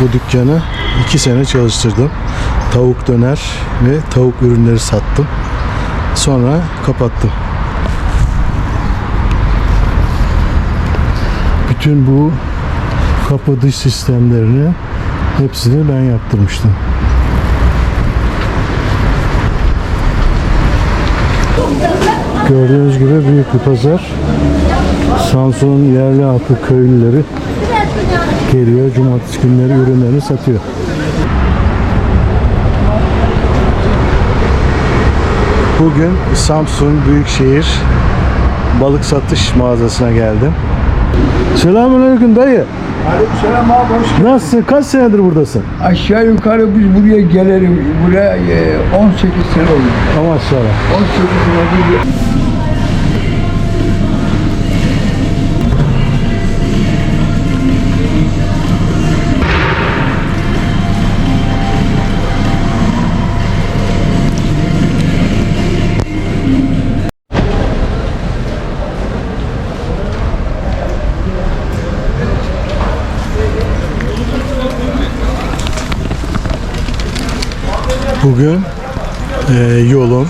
Bu dükkanı iki sene çalıştırdım. Tavuk döner ve tavuk ürünleri sattım. Sonra kapattım. Bütün bu kapı dış sistemlerini hepsini ben yaptırmıştım. Gördüğünüz gibi büyük bir pazar. Samsun'un yerli halkı köylüleri geliyor. Cumartesi günleri ürünlerini satıyor. Bugün Samsun Büyükşehir balık satış mağazasına geldim. Selamünaleyküm dayı. Aleykümselam abi hoş geldin. Nasılsın? Kaç senedir buradasın? Aşağı yukarı biz buraya gelelim. Buraya e, 18 sene oldu. Maşallah. 18 sene oldu. Bugün e, yolum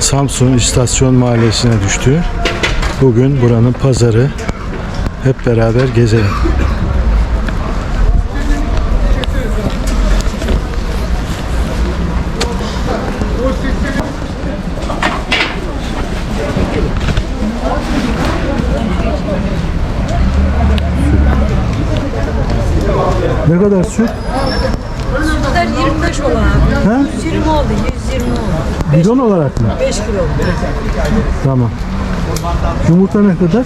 Samsun İstasyon Mahallesi'ne düştü. Bugün buranın pazarı. Hep beraber gezelim. Ne kadar süt? Sütler 25 olan abi. Ha? 120 oldu, 120 oldu. Bidon olarak mı? 5 kilo oldu. Tamam. Yumurta ne kadar?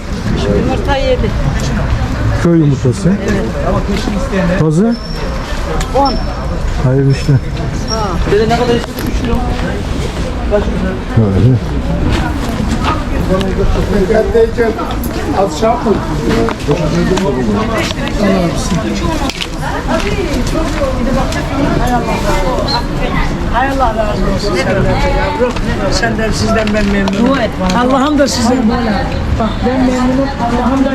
Yumurta 7. Köy yumurtası. Pazı? 10. Hayırlı işler. Dede ne kadar istiyorsun? 3 kilo. Kaç kilo? Öyle. Az şey yapma. Hay Allah razı olsun. Senden de yavrum. Senden sizden ben memnunum. Allah'ım da sizden. Bak ben memnunum. Allah'ım da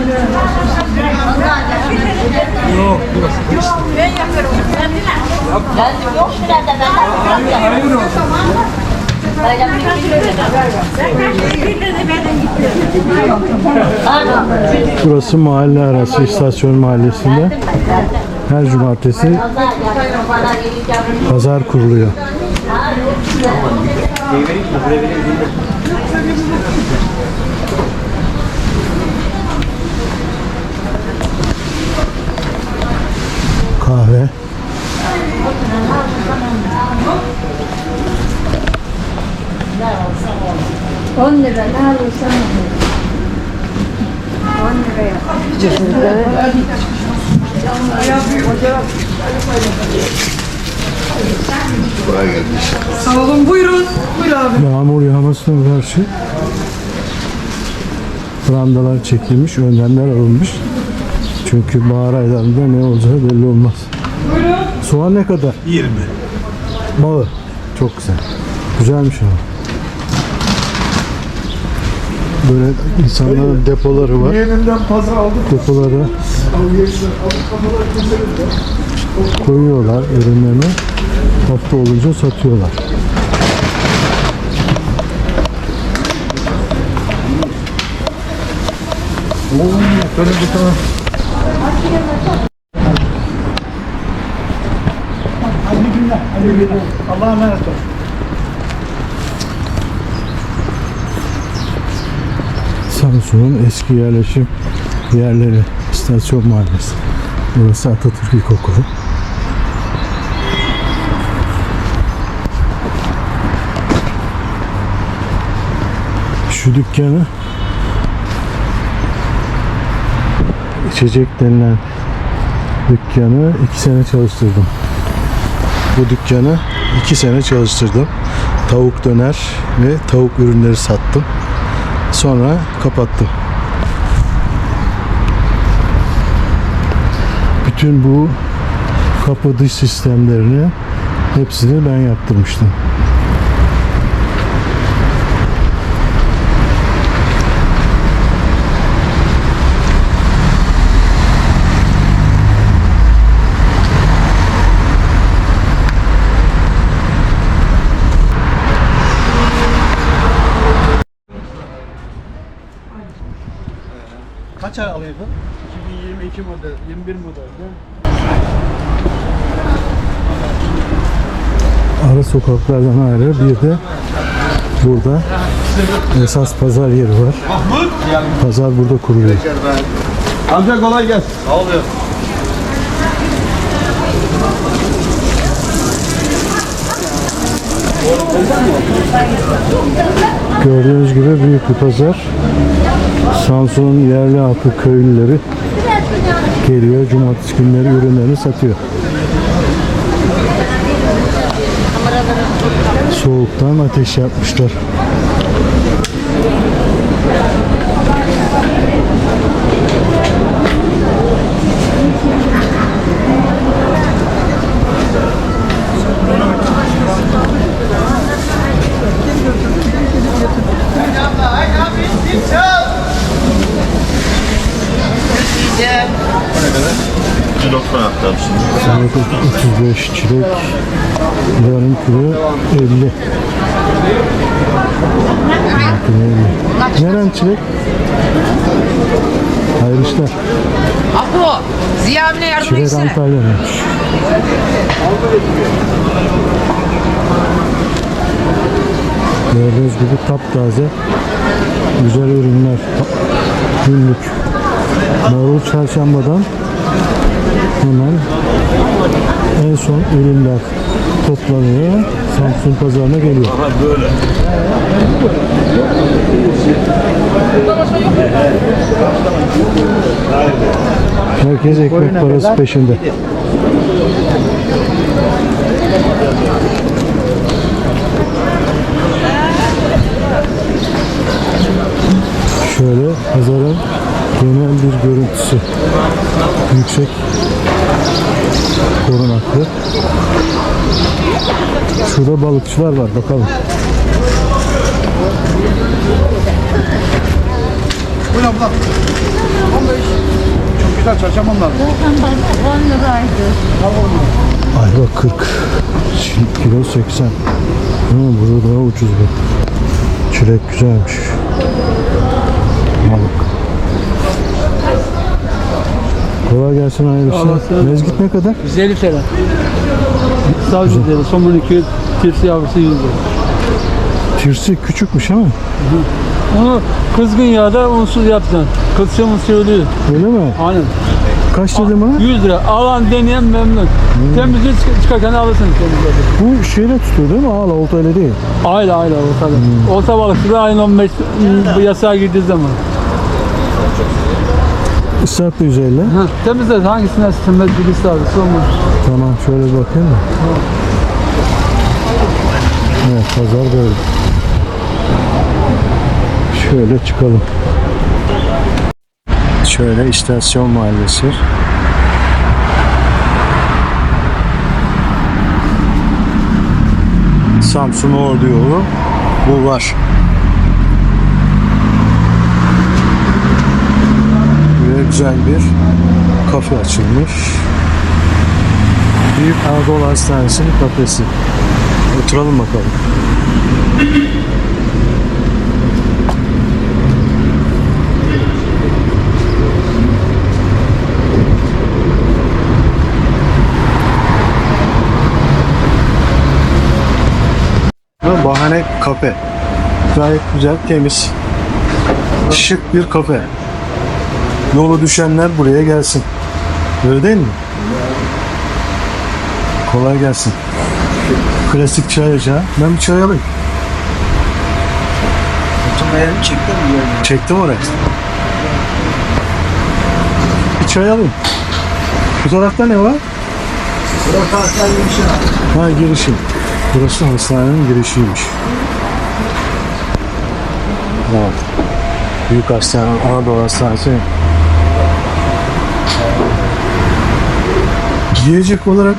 Burası mahalle arası istasyon mahallesinde. Her cumartesi pazar kuruluyor. Kahve. 10 lira ne alırsan al. 10 liraya. Sağ olun buyurun. Buyur abi. Yağmur yağmasına karşı brandalar çekilmiş, önlemler alınmış. Çünkü bahar aylarında ne olacağı belli olmaz. Soğan ne kadar? 20. Bağı. Çok güzel. Güzelmiş ama. Böyle insanların depoları var. Yeniden pazar aldık. Depoları koyuyorlar ürünlerini. Hafta olunca satıyorlar. Böyle bir tane. Allah'a emanet ol. Samsun'un eski yerleşim yerleri istasyon mahallesi. Burası Atatürk İlkokulu. Şu dükkanı içecek denilen dükkanı iki sene çalıştırdım. Bu dükkanı iki sene çalıştırdım. Tavuk döner ve tavuk ürünleri sattım. Sonra kapattım. Bütün bu kapı dış sistemlerini hepsini ben yaptırmıştım. Kaç ay alıyor? 2022 model, 21 model. Ara sokaklardan ayrı bir de burada esas pazar yeri var. Pazar burada kuruluyor. Amca kolay gelsin. Sağ oluyor. Gördüğünüz gibi büyük bir pazar. Samsun'un yerli halkı köylüleri geliyor. Cumartesi günleri ürünlerini satıyor. Soğuktan ateş yapmışlar. Salata 35 çilek, yarım kilo 50. Yarım kilo 50. Neren çilek? Hayırlı işler. Apo, Ziya abine yardım Çilek etsene. Antalya'nınmış. Gördüğünüz gibi taptaze güzel ürünler. Günlük. Marul çarşambadan hemen en son ürünler toplanıyor. Samsun pazarına geliyor. Herkes ekmek parası peşinde. Şöyle pazarın genel bir görüntüsü. Yüksek korunaklı. Şurada balıkçılar var bakalım. Buyurun abla. 15. Çok güzel çarşambam lazım. 10 liraydı. Ayva 40. Çilek kilo 80. Ha, burada daha ucuz bu. Çilek güzelmiş. Balık. Kolay gelsin hayırlı işler. Mezgit ne kadar? 150 TL. Savcı dedi. Somun 200, tirsi yavrusu 100 lira. Tirsi küçükmüş ama. Onu kızgın yağda unsuz yapacaksın. Kılçığımı söylüyor. Öyle mi? Aynen. Kaç dedim bana? 100 lira. Alan deneyen memnun. Temizliği çık- çıkarken alırsın temizliği. Bu şeyle tutuyor değil mi? Ağla olta öyle değil. Aile aile ortada. Olta balıkçılığı aynı 15 bu yasağa girdiği zaman. Israk da 150. Ha, temizler hangisine temiz bir liste abi. Somun. Tamam şöyle bir bakayım da. Evet pazar böyle. Şöyle çıkalım. Şöyle istasyon mahallesi. Samsun Ordu yolu. Bu var. Güzel bir kafe açılmış. Büyük Anadolu Hastanesi'nin kafesi. Oturalım bakalım. Bahane kafe. Gayet güzel, temiz. Şık bir kafe. Yolu düşenler buraya gelsin. Öyle değil mi? Kolay gelsin. Klasik çay ocağı. Ben bir çay alayım. Çektim oraya. Bir çay alayım. Bu tarafta ne var? Ha girişim. Burası hastanenin girişiymiş. Evet. Büyük hastane, Anadolu Hastanesi. Yiyecek olarak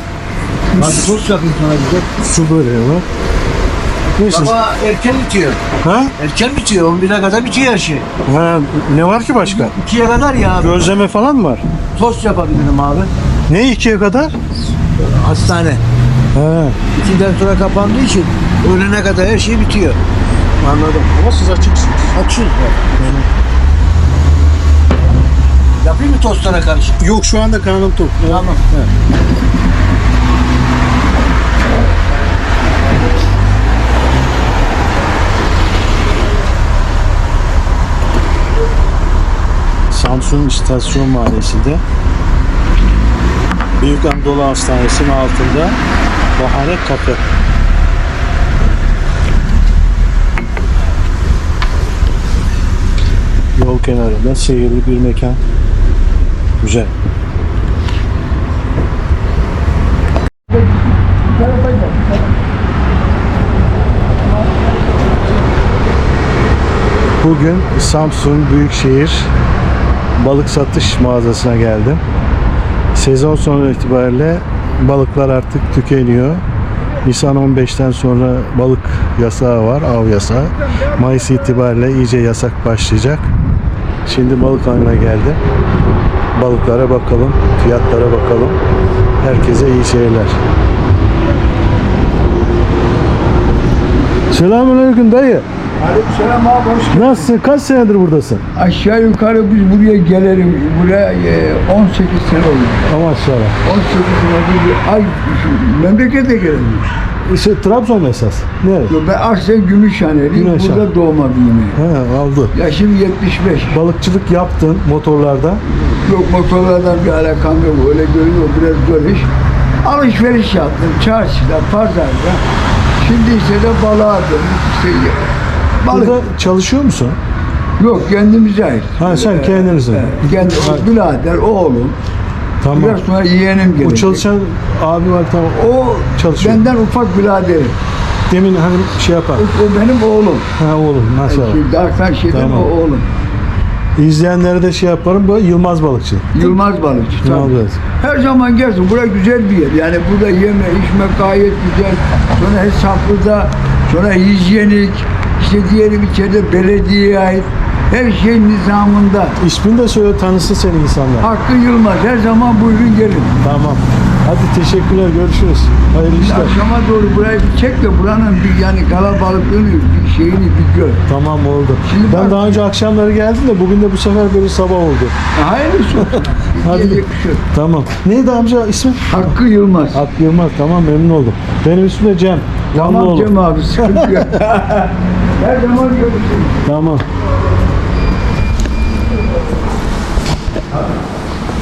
Hadi tost yapayım sana bize. su böreği var. Neyse. Ama erken bitiyor. Ha? Erken bitiyor. 11'e kadar bitiyor her şey. ha? Ne var ki başka? 2'ye kadar ya abi. Gözleme falan mı var? Tost yapabilirim abi. Ne ikiye kadar? Hastane. Ha. 2'den sonra kapandığı için öğlene kadar her şey bitiyor. Anladım. Ama siz açıksınız. Açıyoruz. Yapayım mı tostlara karışık? Yok şu anda karnım tok. Tamam. Samsun İstasyon Mahallesi'nde Büyük Anadolu Hastanesi'nin altında Bahane Kafe. Yol kenarında seyirli bir mekan. Güzel. Bugün Samsun Büyükşehir balık satış mağazasına geldim. Sezon sonu itibariyle balıklar artık tükeniyor. Nisan 15'ten sonra balık yasağı var, av yasağı. Mayıs itibariyle iyice yasak başlayacak. Şimdi balık haline geldi. Balıklara bakalım, fiyatlara bakalım. Herkese iyi seyirler. Selamünaleyküm dayı. Aleykümselam abi hoş geldin. Nasılsın? Kaç senedir buradasın? Aşağı yukarı biz buraya gelelim. Buraya e, 18 sene oldu. Ama maşallah. 18 sene bir ay memlekete gelelim. İşte Trabzon esas. Ne? Yo, Ben Arsen Gümüşhaneliyim. Gümüşhane. Burada doğma büyüme. He aldı. Yaşım 75. Balıkçılık yaptın motorlarda. Yok motorlardan bir alakam yok. Öyle görünüyor biraz iş. Alışveriş yaptım çarşıda, pazarda. Şimdi ise de balığa döndük. İşte balık Burada çalışıyor musun? yok kendimize ait. Ha, sen kendinizin. Evet, kendi o birader, oğlum. Tamam. Biraz sonra yeğenim gelecek. O çalışan abi var tamam. O çalışıyor. benden ufak biraderim. Demin hani şey yapar. O, o benim oğlum. Ha oğlum maşallah. Şimdi Darktan şeyden Tamam. o oğlum. İzleyenlere de şey yaparım. Bu Yılmaz Balıkçı. Yılmaz Balıkçı. Yılmaz tabii. Balıkçı. Her zaman gelsin. Burası güzel bir yer. Yani burada yeme, içme gayet güzel. Sonra hesaplı da, sonra hijyenik. İşte diyelim içeride belediyeye ait. Her şey nizamında. İsmini de söyle tanısın seni insanlar. Hakkı Yılmaz. Her zaman buyurun gelin. Tamam. Hadi teşekkürler. Görüşürüz. Hayırlı işler. Akşama doğru burayı bir çek de buranın bir yani kalabalıklığını, bir şeyini bir gör. Tamam oldu. Şimdi ben bak- daha önce akşamları geldim de bugün de bu sefer böyle sabah oldu. Hayırlısı olsun. Hadi. Hadi. Yakışır. Tamam. Neydi amca ismi? Hakkı Yılmaz. Hakkı Yılmaz. Tamam memnun oldum. Benim ismim de Cem. Tamam Vanlıoğlu. Cem abi sıkıntı yok. Her zaman görüşürüz. Tamam.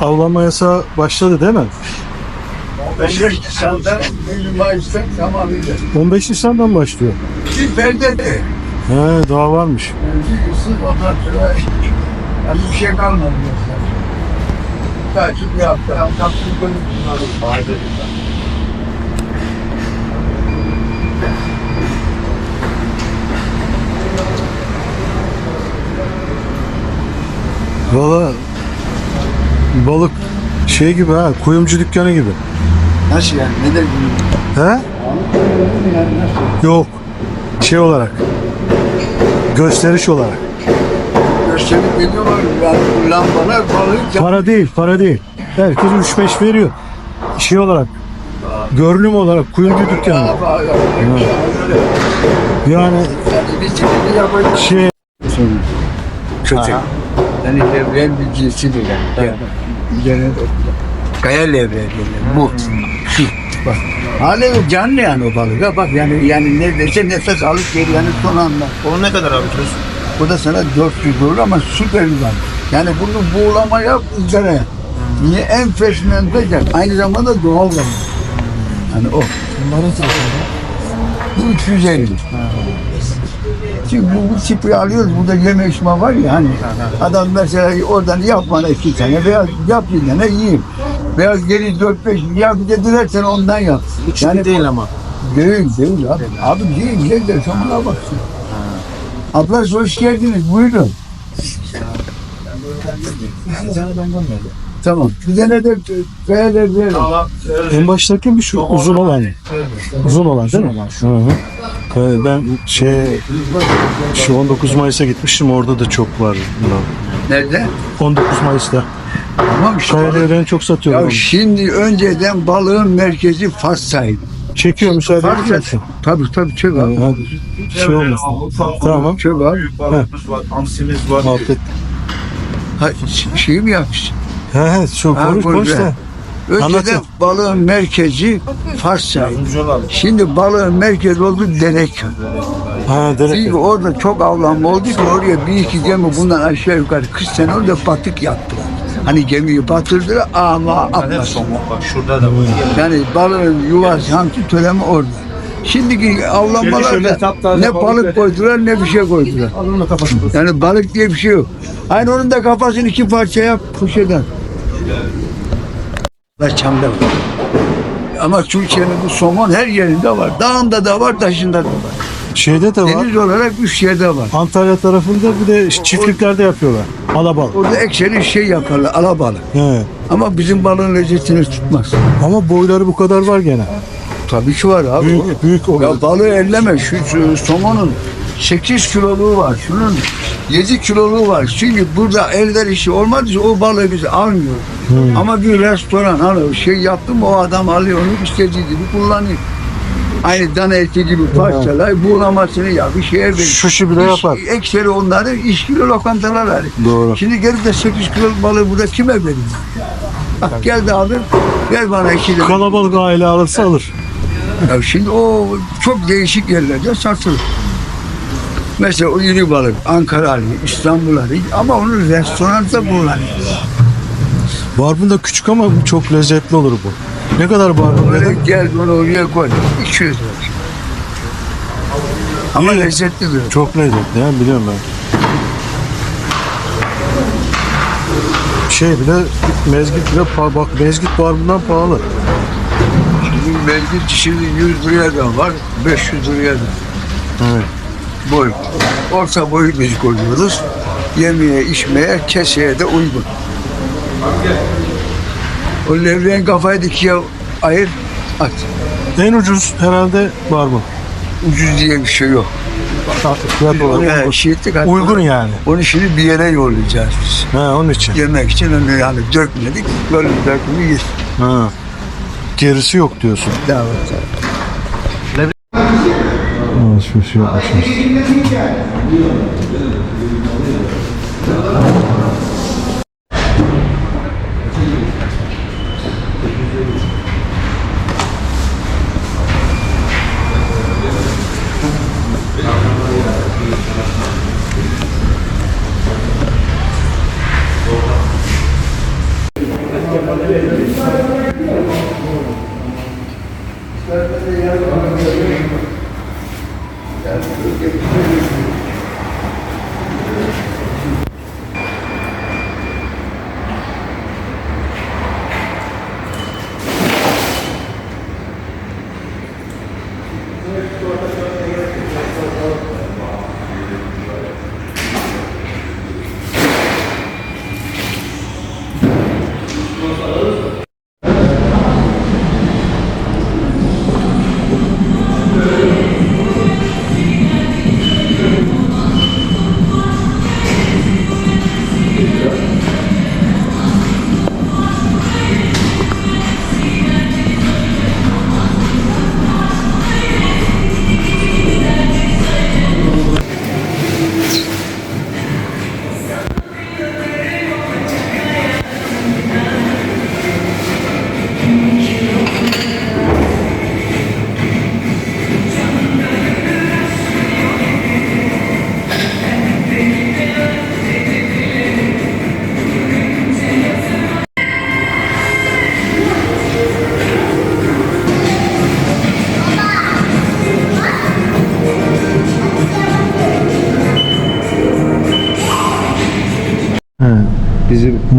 Avlanma yasağı başladı değil mi? 15 Nisan'da 1 Mayıs'ta tamamıyla. 15 Nisan'dan başlıyor. Bir perde de. He daha varmış. Bir ısır ondan sonra yani bir şey kalmadı. Sadece bir hafta. Hafta bir bölüm Valla balık şey gibi ha kuyumcu dükkanı gibi. Nasıl yani? Ne de He? yani? Yok. Şey olarak. Gösteriş olarak. Gösterip veriyorlar. Yani bu lambalar balık Para değil, para değil. Herkes 3-5 veriyor. Şey olarak. Görünüm olarak kuyumcu dükkanı. Yani şey Kötü. Yani levren bir cinsidir yani. yani. De Kaya levreği derler. Bu. Şu. Bak. Hala canlı yani o balık. Ha bak yani yani neredeyse nefes alıp geri yani son anda. Onu ne kadar abi kilosu? Bu da sana 400 dolar ama süper bir balık. Yani bunu buğulamaya ızgaraya. Niye en feşmen sıcak. Aynı zamanda doğal balık. Yani o. Bunların sırası. Bu 350. Çünkü bu, tipi alıyoruz. Burada yeme içme var ya hani. Adam mesela oradan yap bana iki tane veya yap bir tane yiyeyim. Veya geri dört beş yap bir de dilersen ondan yap. Yani değil ama. Değil değil abi. Abi değil ne dersen buna baksın. Abla hoş geldiniz buyurun. Tamam. Bir tane de kaya levreği. En baştaki mi şu uzun olan? Uzun olan değil mi? Hı hı. Evet, ben şey şu 19 Mayıs'a gitmiştim orada da çok var. Nerede? 19 Mayıs'ta. Tamam işte. Kaya levreğini çok satıyorlar. Ya şimdi önceden balığın merkezi Fars'taydı. Çekiyor müsaade ediyor musun? Tabii tabii çök abi. Hadi. Şey olmasın. Tamam. Çök abi. Muhabbet. Ha, ş- şey mi yapmış? He he şu konuş da. Önceden Anlatın. balığın merkezi Fars'taydı. Şimdi balığın merkezi oldu Dereköy. Ha Çünkü direkt. orada çok avlanma oldu ki oraya bir iki gemi bundan aşağı yukarı 40 sene orada batık yaptılar. Hani gemiyi batırdılar ama atmasın. Yani balığın yuvası hamsi töremi orada. Şimdiki avlanmalarda ne balık koydular ne bir şey koydular. Yani balık diye bir şey yok. Aynı onun da kafasını iki parça yap poşetten. Ve çamda var. Ama Türkiye'nin bu somon her yerinde var. Dağında da var, taşında da var. Şeyde de var. Deniz olarak üç yerde var. Antalya tarafında bir de çiftliklerde yapıyorlar. Alabal. Orada ekseri şey yaparlar, alabalık. He. Ama bizim balığın lezzetini tutmaz. Ama boyları bu kadar var gene. Tabii ki var abi. Büyük büyük o. Ya balığı elleme. Şu, şu somonun 8 kiloluğu var. Şunun 7 kiloluğu var. Çünkü burada eller işi olmadığı için o balığı biz almıyoruz. Ama bir restoran hani şey yaptım o adam alıyor onu istediği gibi kullanıyor. Aynı dana eti gibi parçalar buğulamasını yap bir şeye verir. Şuşu bile İş- yapar. Ekseri onları işkili lokantalar verir. Doğru. Şimdi gelip de 8 kiloluk balığı burada kime vereyim? Bak geldi abi ver bana iki lira. Kalabalık aile alırsa alır. Ya şimdi o çok değişik yerlerde satılır. Mesela o iri balık Ankara Ali, İstanbul Ali ama onu restoranda kullanıyor. Barbun da küçük ama çok lezzetli olur bu. Ne kadar barbun dedi? gel onu oraya koy. 200 lira. Ama lezzetli bir. Çok lezzetli ya biliyorum ben. Şey bile mezgit bile pa- bak mezgit barbundan pahalı. Şimdi belki şimdi 100 liraya da var, 500 liraya da. Evet. Boy. Orta boyu biz koyuyoruz. Yemeye, içmeye, keseye de uygun. O levreğin kafayı ikiye ayır, at. En ucuz herhalde barbun. Ucuz diye bir şey yok. Fiyat olarak yani şey ettik, hatta uygun yani. Onu şimdi bir yere yollayacağız biz. He onun için. Yemek için onu yani dökmedik, böyle dökümü yiyiz. Ha. Gerisi yok diyorsun. Davet. Alışveriş yapmışız. He.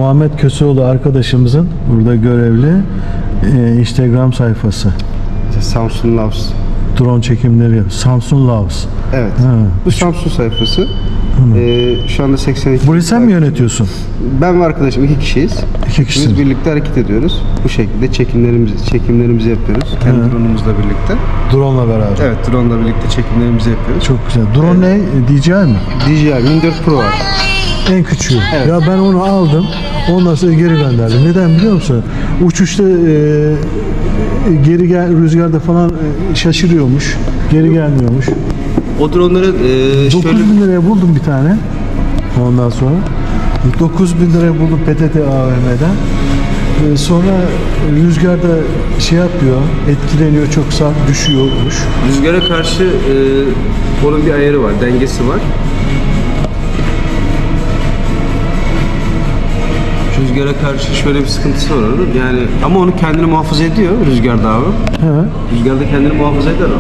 Muhammed Köseoğlu arkadaşımızın burada görevli e, Instagram sayfası. Samsun Loves. Drone çekimleri. Samsun Loves. Evet. Ha. Bu Samsun sayfası. Ee, şu anda 82. Burayı sen mi yönetiyorsun? Ben ve arkadaşım iki kişiyiz. İki kişisiniz. birlikte hareket ediyoruz. Bu şekilde çekimlerimizi çekimlerimizi yapıyoruz. Kendi Hı. drone'umuzla birlikte. Drone'la beraber. Evet, drone'la birlikte çekimlerimizi yapıyoruz. Çok güzel. Drone ne? DJI mi? DJI Mini 4 Pro var. En küçüğü. Evet. Ya ben onu aldım. Ondan sonra geri gönderdim. Neden biliyor musun? Uçuşta e, geri gel rüzgarda falan e, şaşırıyormuş. Geri gelmiyormuş. O drone'ları e, 9 şöyle bin liraya buldum bir tane. Ondan sonra 9 bin liraya buldum PTT AVM'den. Ee, sonra rüzgarda şey yapıyor, etkileniyor, çok sert düşüyormuş. rüzgara karşı e, onun bir ayarı var, dengesi var. Rüzgara karşı şöyle bir sıkıntısı var onun. Yani ama onu kendini muhafaza ediyor rüzgarda abi. He. Rüzgarda kendini muhafaza eder o.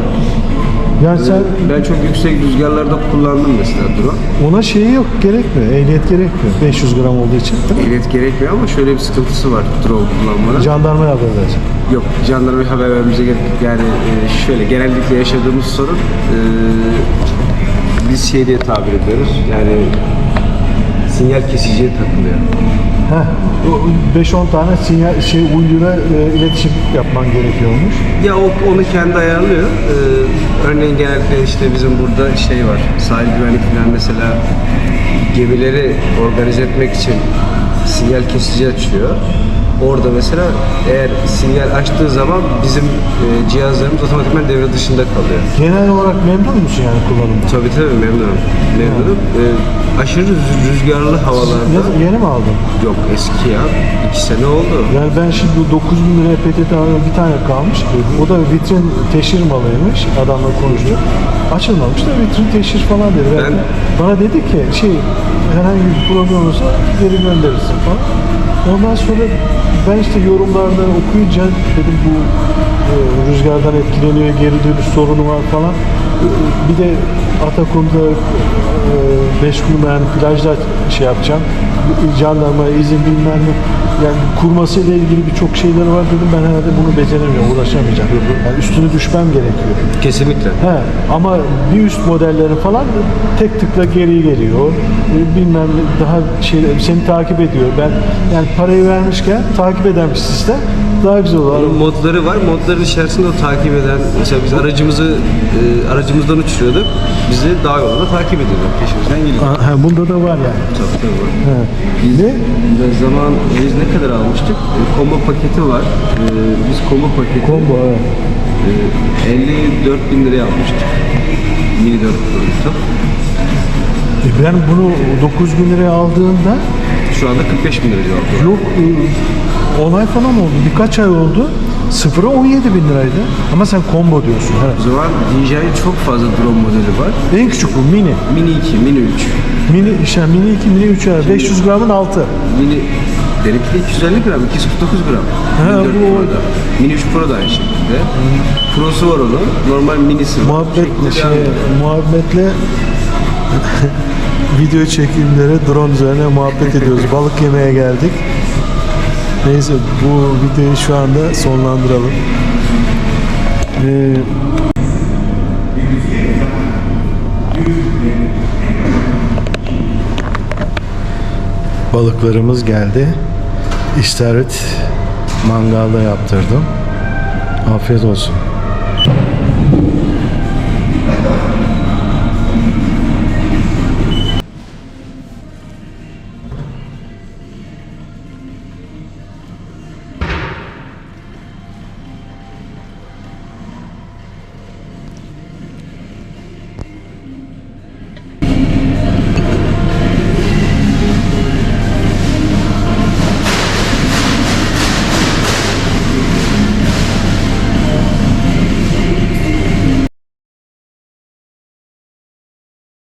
Yani sen Ben çok yüksek rüzgarlarda kullandım mesela drone. ona şeyi yok, gerekmiyor, ehliyet gerekmiyor. 500 gram olduğu için. değil mi? Ehliyet gerekmiyor ama şöyle bir sıkıntısı var drone kullanmanın. Jandarmaya haber vereceksin. Yok, jandarmaya haber vermemize gerek yok. Yani e, şöyle genellikle yaşadığımız sorun e, biz şey diye tabir ediyoruz. Yani sinyal kesiciye takılıyor. Heh, o 5-10 tane sinyal, şey uydura e, iletişim yapman gerekiyormuş. Ya o, onu kendi ayarlıyor. Ee, örneğin genellikle işte bizim burada şey var. Sahil güvenlik falan mesela gemileri organize etmek için sinyal kesici açıyor. Orada mesela eğer sinyal açtığı zaman bizim e, cihazlarımız otomatikman devre dışında kalıyor. Genel olarak memnun musun yani kullanımda? Tabii tabii memnunum. Memnunum. Ee, aşırı rüz- rüzgarlı havalarda. Ne, yeni mi aldın? Yok eski ya. İki sene oldu. Yani ben şimdi bu 9 bin liraya PTT bir tane kalmış. O da vitrin teşhir malıymış. Adamla konuştuk. Açılmamış da vitrin teşhir falan dedi. Ben- bana dedi ki şey herhangi bir problem olursa geri gönderirsin falan. Ondan sonra ben işte yorumlarda okuyunca dedim bu e, rüzgardan etkileniyor, geri dönüş sorunu var falan. E, Bir de Atakum'da 5 gün yani plajda şey yapacağım. Jandarma izin bilmem ne. Yani kurmasıyla ilgili birçok şeyleri var dedim ben herhalde bunu beceremiyorum, uğraşamayacağım. Yani üstünü düşmem gerekiyor. Kesinlikle. He, ama bir üst modelleri falan tek tıkla geri geliyor. E, Bilmem daha şey seni takip ediyor. Ben yani parayı vermişken takip eden bir sistem daha güzel olur. Onun modları var. Modların içerisinde o takip eden, mesela biz aracımızı e, aracımızdan uçuruyorduk. Bizi dağ yolunda takip ediyordu. Peşimizden geliyor. Ha, bunda da var yani. Tabii tabii var. He. Ne? Ne zaman biz ne kadar almıştık? E, combo paketi var. E, biz combo paketi Combo evet. e, 54 bin liraya almıştık. Mini 4 Pro'ydu. E ben bunu 9 bin liraya aldığımda Şu anda 45 bin liraya aldık. yok 10 ay falan oldu. Birkaç ay oldu. Sıfıra 17 bin liraydı. Ama sen combo diyorsun. O Evet. zaman DJI'nin çok fazla drone modeli var. En küçük bu mini. Mini 2, Mini 3. Mini işte mini 2, mini 3 var. 500 gramın altı. Mini benimki de 250 gram, 249 gram. Ha, Mini 4 bu- Pro'da. Mini 3 Pro da aynı şekilde. Pro'su var onun. Normal minisi var. Muhabbetle Şekli şey, devam ediyor. muhabbetle video çekimleri drone üzerine muhabbet ediyoruz. Balık yemeye geldik. Neyse bu videoyu şu anda sonlandıralım. Ee, balıklarımız geldi. İstavrit mangalda yaptırdım. Afiyet olsun.